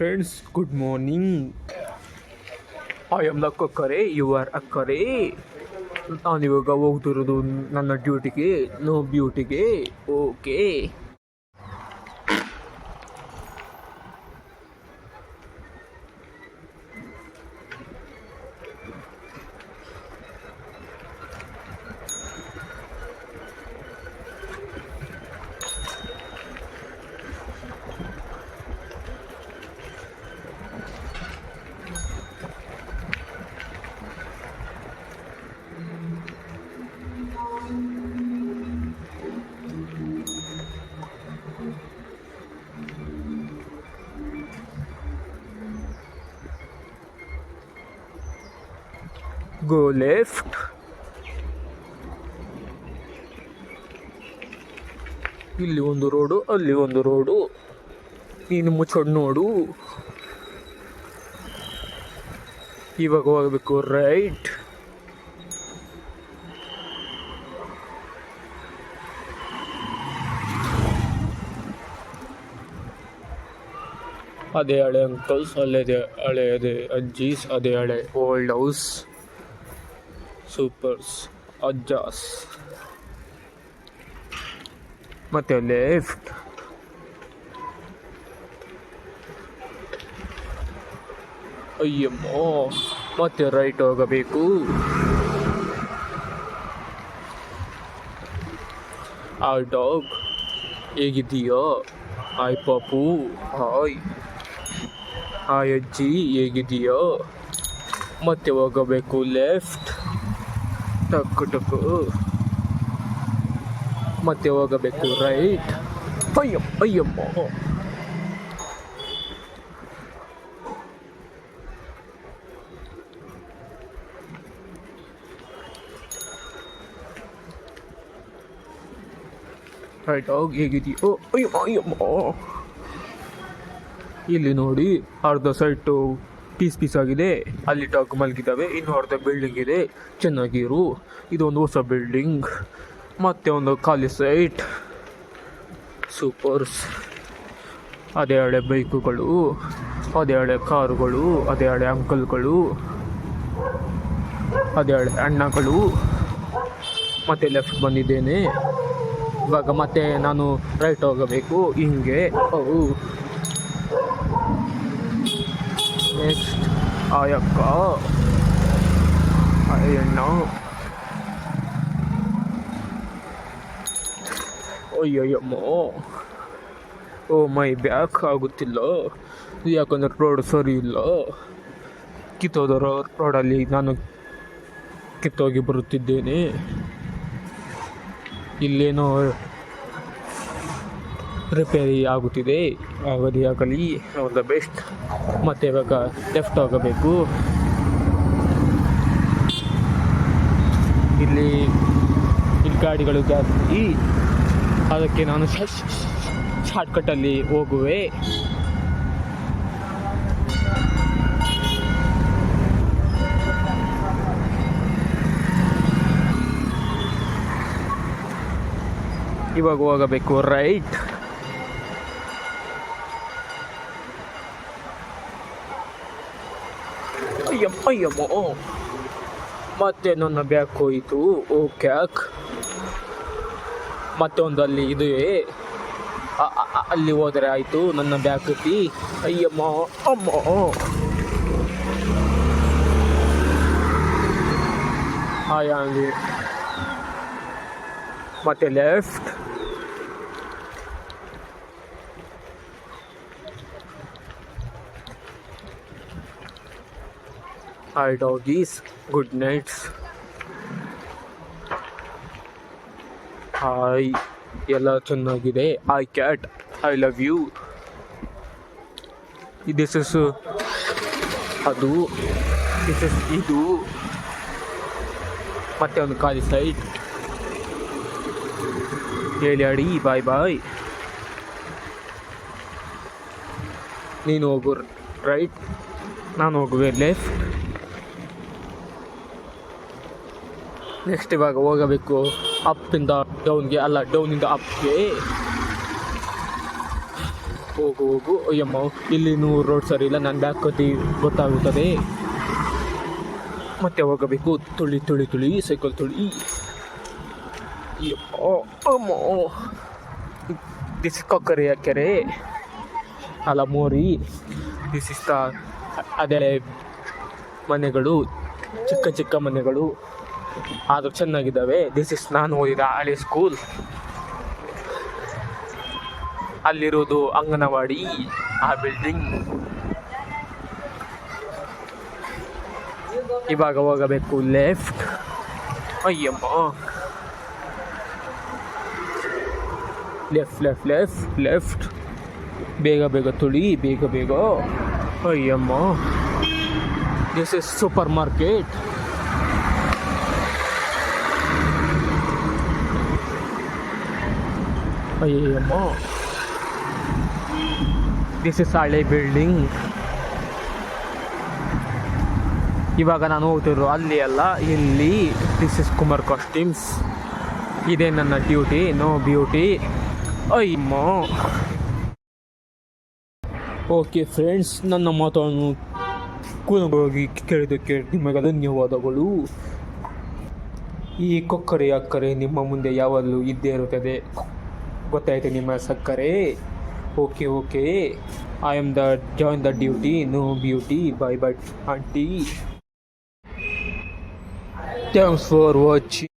Friends good morning I am the ಅಕ್ಕರೆ you are ಅಕ್ಕರೆ ನಾನಿವಾಗ ಹೋಗ್ತಿರೋದು ನನ್ನ ಡ್ಯೂಟಿಗೆ ನೋ ಬ್ಯೂಟಿಗೆ ಓಕೆ ಗೋ left. ಇಲ್ಲಿ ಒಂದು ರೋಡು, ಅಲ್ಲಿ ಒಂದು ರೋಡು. ನೀನು ಮುಚ್ಚೋಡು ನೋಡು. ಇವಾಗ ಹೋಗಬೇಕು ರೈಟ್ ಅದೇ ಹಳೆ ಅಂಕಲ್ಸ್ ಅಲ್ಲೇ ಹಳೆ ಅದೇ ಅಜ್ಜೀಸ್ ಅದೇ ಹಳೆ ಓಲ್ಡ್ ಹೌಸ್ ಸೂಪರ್ಸ್ ಅಜ್ಜಾಸ್ ಮತ್ತೆ ಲೆಫ್ಟ್ ಅಯ್ಯಮ್ಮೋ ಮತ್ತೆ ರೈಟ್ ಹೋಗಬೇಕು ಆ ಡಾಗ್ ಹೇಗಿದ್ದೀಯಾ ಹಾಯ್ ಪಾಪು ಹಾಯ್ ಹಾಯ್ ಅಜ್ಜಿ ಹೇಗಿದೆಯೋ ಮತ್ತೆ ಹೋಗಬೇಕು ಲೆಫ್ಟ್ ಟಕ್ ಟಕ್ ಮತ್ತೆ ಹೋಗಬೇಕು, ರೈಟ್. ಅಯ್ಯಮ್ಮ ಅಯ್ಯಮ್ಮ ರೈಟ್, ಹೋಗಿ ಓ ಅಯ್ಯಮ್ಮ ಅಯ್ಯಮ್ಮ ಇಲ್ಲಿ ನೋಡಿ, ಅರ್ಧ ಸೈಟು ಪೀಸ್ ಪೀಸ್ ಆಗಿದೆ. ಅಲ್ಲಿ ಟಾಕ್ ಮಲಗಿದ್ದಾವೆ. ಇನ್ನು ಅರ್ಧ ಬಿಲ್ಡಿಂಗ್ ಇದೆ. ಚೆನ್ನಾಗಿರು. ಇದೊಂದು ಹೊಸ ಬಿಲ್ಡಿಂಗ್ ಮತ್ತೆ ಒಂದು ಖಾಲಿ ಸೈಟ್ ಸೂಪರ್ಸ್ ಅದೇ ಹಳೆ ಬೈಕುಗಳು. ಅದೇ ಹಳೆ ಕಾರುಗಳು. ಅದೇ ಹಳೆ ಅಂಕಲ್ಗಳು. ಅದೇ ಹಳೆ ಅಣ್ಣಗಳು. ಮತ್ತೆ ಲೆಫ್ಟ್ ಬಂದಿದ್ದೇನೆ. ಇವಾಗ ಮತ್ತೆ ನಾನು ರೈಟ್ ಹೋಗಬೇಕು. ಹಿಂಗೆ. ಓ ನೆಕ್ಸ್ಟ್ ಆಯಕ್ಕ ಅಯ್ಯಣ್ಣ ಅಯ್ಯಯ್ಯಮ್ಮೋ ಓ ಮೈ ಬ್ಯಾಕ್ ಆಗುತ್ತಿಲ್ಲ ಯಾಕಂದ್ರೆ ರೋಡ್ ಸರಿ ಇಲ್ಲ ಕಿತ್ತೋದ ರೋಡಲ್ಲಿ ನಾನು ಕಿತ್ತೋಗಿ ಬರುತ್ತಿದ್ದೇನೆ ಇಲ್ಲೇನೋ ರಿಪೇರಿ ಆಗುತ್ತಿದೆ ಆಗಲಿ ಆಗಲಿ ಆಲ್ ದ ಬೆಸ್ಟ್ ಮತ್ತು ಇವಾಗ ಲೆಫ್ಟ್ ಆಗಬೇಕು. ಇಲ್ಲಿ ಇಲ್ಲಿ ಗಾಡಿಗಳು ಜಾಸ್ತಿ. ಅದಕ್ಕೆ ನಾನು ಶಾರ್ಟ್ಕಟ್ಟಲ್ಲಿ ಹೋಗುವೆ. ಇವಾಗ ಹೋಗಬೇಕು ರೈಟ್ ಅಯ್ಯಮ್ಮ ಅಯ್ಯಮ್ಮ ಮತ್ತೆ ನನ್ನ ಬ್ಯಾಗ್ ಹೋಯಿತು ಓ ಕ್ಯಾಕ್ ಮತ್ತೊಂದು ಅಲ್ಲಿ ಇದು ಅಲ್ಲಿ ಹೋದರೆ ಆಯಿತು ನನ್ನ ಬ್ಯಾಗ್ ಕಟ್ಟಿ ಅಯ್ಯಮ್ಮ ಅಮ್ಮ ಅಲ್ಲಿ ಮತ್ತೆ left hi doggies, good nights hi ಎಲ್ಲ ಚೆನ್ನಾಗಿದೆ. I cat I love you this is ಅದು ದಿಸ್ ಇಸ್ ಇದು. ಮತ್ತೆ ಒಂದು ಖಾಲಿ ಸೈಟ್ ಹೇಳಿ ಅಡಿ ಬಾಯ್ ಬಾಯ್ ನೀನು ಹೋಗು ರೈಟ್ ನಾನು ಹೋಗುವೆ ಲೆಫ್ಟ್ ನೆಕ್ಸ್ಟ್ ಇವಾಗ ಹೋಗಬೇಕು. ಅಪ್ಪಿಂದ ಡೌನ್ಗೆ ಅಲ್ಲ ಡೌನಿಂದ ಅಪ್ಗೆ ಹೋಗು ಹೋಗು. ಅಯ್ಯಮ್ಮ, ಇಲ್ಲಿ ನೂರು ರೋಡ್ ಸರಿ ಇಲ್ಲ ನನ್ನ ಬ್ಯಾಕ್ ಕತಿ ಗೊತ್ತಾಗುತ್ತದೆ. ಮತ್ತೆ ಹೋಗಬೇಕು. ತುಳಿ ತುಳಿ ತುಳಿ ಸೈಕಲ್ ತುಳಿ. ಅಮ್ಮ. ದಿಸ್ ಕೊಕ್ಕರೆಯ ಕೆರೆ. ಅಲ್ಲ, ಮೋರಿ. ದಿಸ್ ಇಸ್ ಅದೇ ಮನೆಗಳು, ಚಿಕ್ಕ ಚಿಕ್ಕ ಮನೆಗಳು. ಆದರೂ ಚೆನ್ನಾಗಿದ್ದಾವೆ. ದಿಸ್ ಇಸ್ ನಾನು ಓದಿದ ಹಳೆ ಸ್ಕೂಲ್ ಅಲ್ಲಿರೋದು ಅಂಗನವಾಡಿ, ಆ ಬಿಲ್ಡಿಂಗ್ ಇವಾಗ ಹೋಗಬೇಕು ಲೆಫ್ಟ್ ಅಯ್ಯಮ್ಮ. ಲೆಫ್ಟ್ ಲೆಫ್ಟ್ ಲೆಫ್ಟ್ ಲೆಫ್ಟ್ ಬೇಗ ಬೇಗ ತುಳಿ, ಬೇಗ ಬೇಗ. ಅಯ್ಯಮ್ಮ. ದಿಸ್ ಇಸ್ ಸೂಪರ್ ಮಾರ್ಕೆಟ್ ಅಯ್ಯಮ್ಮ ದಿಸ್ ಇಸ್ ಹಳೆ ಬಿಲ್ಡಿಂಗ್ ಇವಾಗ ನಾನು ಹೋಗ್ತಿರೋ ಅಲ್ಲಿ ಅಲ್ಲ, ಇಲ್ಲಿ. ದಿಸ್ ಇಸ್ ಕುಮಾರ್ ಕಾಸ್ಟ್ಯೂಮ್ಸ್ ಇದೇ ನನ್ನ ಡ್ಯೂಟಿ ನೋ ಬ್ಯೂಟಿ ಅಯ್ಯಮ್ಮ. ಓಕೆ ಫ್ರೆಂಡ್ಸ್ ನನ್ನ ಮಾತನ್ನು ಕೂಲಂಬವಾಗಿ ಕೇಳಿದ್ದಕ್ಕೆ ನಿಮಗೆ ಧನ್ಯವಾದಗಳು. ಈ ಕೊಕ್ಕರೆ ಅಕ್ಕರೆ ನಿಮ್ಮ ಮುಂದೆ ಯಾವಾಗಲೂ ಇದ್ದೇ ಇರುತ್ತದೆ. ಗೊತ್ತಾಯ್ತು ನಿಮ್ಮ ಸಕ್ಕರೆ. Okay okay. I am the join the duty no beauty bye bye aunty thanks for watching